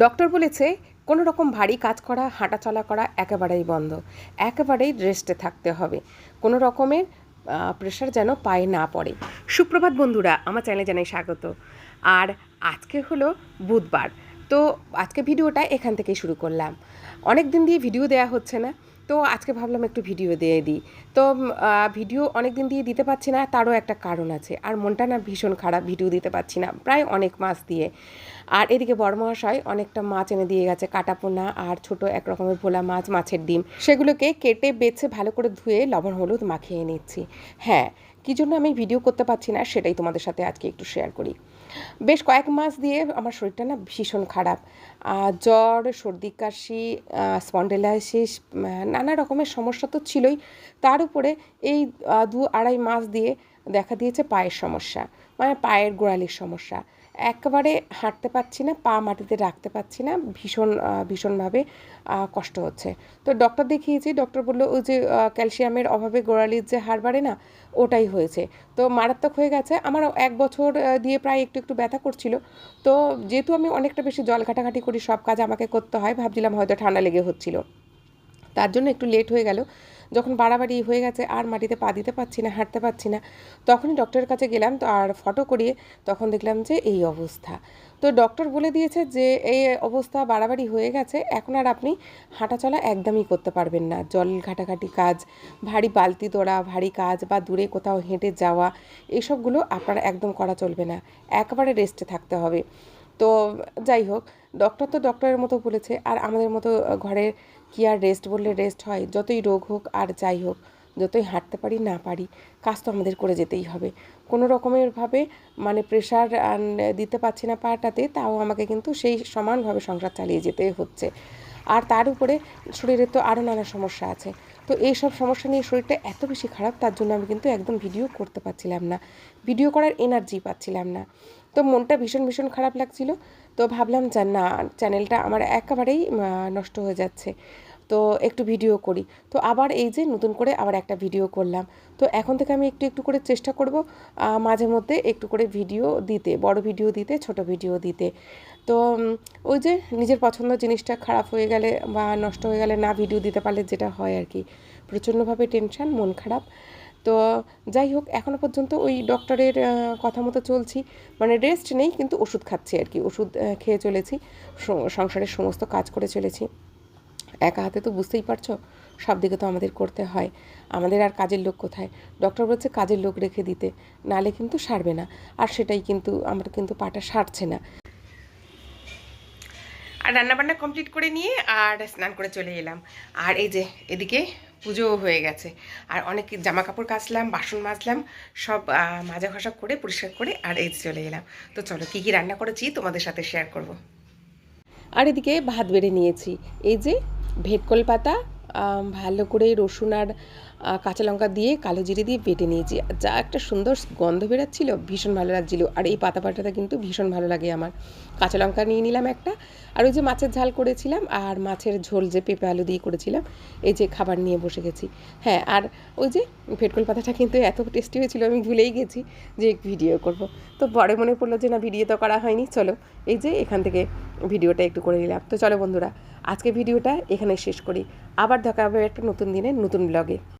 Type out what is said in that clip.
Doctor বলেছে কোনো রকম ভারী কাজ করা, হাঁটাচলা করা একেবারেই বন্ধ। একেবারেই রেস্টে থাকতে হবে। কোনো রকমের প্রেশার যেন পায়ে না পড়ে। সুপ্রভাত বন্ধুরা, আমার চ্যানেলে জানাই স্বাগত। আর আজকে হলো বুধবার। তো আজকে ভিডিওটা এখান থেকেই শুরু করলাম। অনেক দিন দিয়ে ভিডিও দেয়া হচ্ছে না। তো আজকে ভাবলাম একটু ভিডিও দিয়ে দিই। তো ভিডিও অনেক দিন দিয়ে দিতে পারছি না, তারও একটা কারণ আছে। আর মনটা না ভীষণ খারাপ ভিডিও দিতে পারছি না, প্রায় অনেক মাস দিয়ে। আর এদিকে বড় মহাশয় অনেকটা মাছ এনে দিয়ে গেছে, কাটা পোনা আর ছোট এক রকমের ভোলা মাছ, মাছের ডিম। সেগুলোকে কেটে, বেছে, ভালো করে ধুয়ে লবণ, হলুদ মাখিয়ে নিচ্ছি। হ্যাঁ কী জন্য আমি ভিডিও করতে পারছি না, সেটাই তোমাদের সাথে আজকে একটু শেয়ার করি। বেশ কয়েক মাস দিয়ে আমার শরীরটা না ভীষণ খারাপ। জ্বর, সর্দি, কাশি স্পন্ডেলাইসিস নানা রকমের সমস্যা তো ছিলই। তার উপরে এই দু আড়াই মাস দিয়ে দেখা দিয়েছে পায়ের সমস্যা মানে পায়ের গোড়ালির সমস্যা। একেবারে হাঁটতে পারছি না, পা মাটিতে রাখতে পারছি না, ভীষণ ভীষণভাবে কষ্ট হচ্ছে। তো ডক্টর দেখিয়েছি ডক্টর বলল, ওই যে ক্যালসিয়ামের অভাবে গোড়ালির যে হাড় বাড়ে না, ওটাই হয়েছে। তো মারাত্মক হয়ে গেছে। আমার এক বছর দিয়ে প্রায় একটু একটু ব্যথা করছিল। তো যেহেতু আমি অনেকটা বেশি জল ঘাটাঘাটি করি, সব কাজ আমাকে করতে হয়, ভাবছিলাম হয়তো ঠান্ডা লেগে হচ্ছিল। তার জন্য একটু লেট হয়ে গেল। যখন বাড়াবাড়ি হয়ে গেছে, আর মাটিতে পা দিতে পারছি না, হাঁটতে পারছি না, তখনই ডক্টরের কাছে গেলাম, তো আর ফটো করিয়ে তখন দেখলাম যে এই অবস্থা। তো ডক্টর বলে দিয়েছে যে, এই অবস্থা বাড়াবাড়ি হয়ে গেছে, এখন আর আপনি হাঁটাচলা একদমই করতে পারবেন না। জল ঘাটাঘাটি কাজ, ভারী বালতি তোলা ভারী কাজ বা দূরে কোথাও হেঁটে যাওয়া, এসবগুলো আপনার একদম করা চলবে না। একবারে রেস্টে থাকতে হবে। তো যাই হোক ডক্টর তো ডক্টরের মতো বলেছে, আর আমাদের মতো ঘরের কি আর রেস্ট বললে রেস্ট হয়? যতই রোগ হোক আর যাই হোক, যতই হাঁটতে পারি না পারি, কাজ তো আমাদের করে যেতেই হবে। কোনো রকমেরভাবে মানে প্রেশার দিতে পারছি না পাটাতে, তাও আমাকে কিন্তু সেই সমানভাবে সংসার চালিয়ে যেতে হচ্ছে। আর তার উপরে শরীরের তো আরও নানা সমস্যা আছে। তো এই সব সমস্যা নিয়ে শরীরটা এত বেশি খারাপ, তার জন্য আমি কিন্তু একদম ভিডিও করতে পারছিলাম না। ভিডিও করার এনার্জি পাচ্ছিলাম না। তো মনটা ভীষণ ভীষণ খারাপ লাগছিল। তো ভাবলাম যে না চ্যানেলটা আমার একেবারেই নষ্ট হয়ে যাচ্ছে। তো একটু ভিডিও করি। তো আবার এই যে নতুন করে আবার একটা ভিডিও করলাম। তো এখন থেকে আমি একটু একটু করে চেষ্টা করব মাঝে মধ্যে একটু করে ভিডিও দিতে, বড় ভিডিও দিতে, ছোট ভিডিও দিতে। তো ওই যে নিজের পছন্দ জিনিসটা খারাপ হয়ে গেলে বা নষ্ট হয়ে গেলে না ভিডিও দিতে পারলে যেটা হয় আর কি। প্রচণ্ডভাবে টেনশন মন খারাপ। তো যাই হোক এখনও পর্যন্ত ওই ডক্টরের কথা মতো চলছি। মানে রেস্ট নেই, কিন্তু ওষুধ খাচ্ছি আর কি। ওষুধ খেয়ে চলেছি। সংসারের সমস্ত কাজ করে চলেছি। একা হাতে তো বুঝতেই পারছ সব দিকে তো আমাদের করতে হয়। আমাদের আর কাজের লোক কোথায়? ডক্টর বলছে কাজের লোক রেখে দিতে নালে কিন্তু সারবে না। আর সেটাই কিন্তু আমার কিন্তু পাটা সারছে না। আর রান্নাবান্না কমপ্লিট করে নিয়ে আর স্নান করে চলে এলাম। আর এই যে এদিকে পুজোও হয়ে গেছে। আর অনেক জামা কাপড় কাচলাম বাসন মাজলাম সব মাজা ঘষা করে পরিষ্কার করে আর এই যে চলে এলাম। তো চলো কী কী রান্না করেছি তোমাদের সাথে শেয়ার করব? আর এদিকে ভাত বেড়ে নিয়েছি। এই যে ভেটকল পাতা ভালো করে রসুন আর কাঁচা লঙ্কা দিয়ে কালো জিরে দিয়ে বেটে নিয়েছি। যা একটা সুন্দর গন্ধ বেরাচ্ছিল, ভীষণ ভালো লাগছিল। আর এই পাতা পাতাটা কিন্তু ভীষণ ভালো লাগে আমার। কাঁচা লঙ্কা নিয়ে নিলাম একটা। আর ওই যে মাছের ঝাল করেছিলাম, আর মাছের ঝোল যে পেঁপে আলু দিয়ে করেছিলাম, এই যে খাবার নিয়ে বসে গেছি। হ্যাঁ আর ওই যে ভেটকল পাতাটা কিন্তু এত টেস্টি হয়েছিল, আমি ভুলেই গেছি যে ভিডিও করব। তো পরে মনে পড়ল যে না, ভিডিও তো করা হয়নি। চলো, এই যে এখান থেকে ভিডিওটা একটু করে নিলাম। তো চলো বন্ধুরা আজকে ভিডিওটা এখানে শেষ করি। আবার দেখা হবে একটা নতুন দিনে, নতুন ব্লগে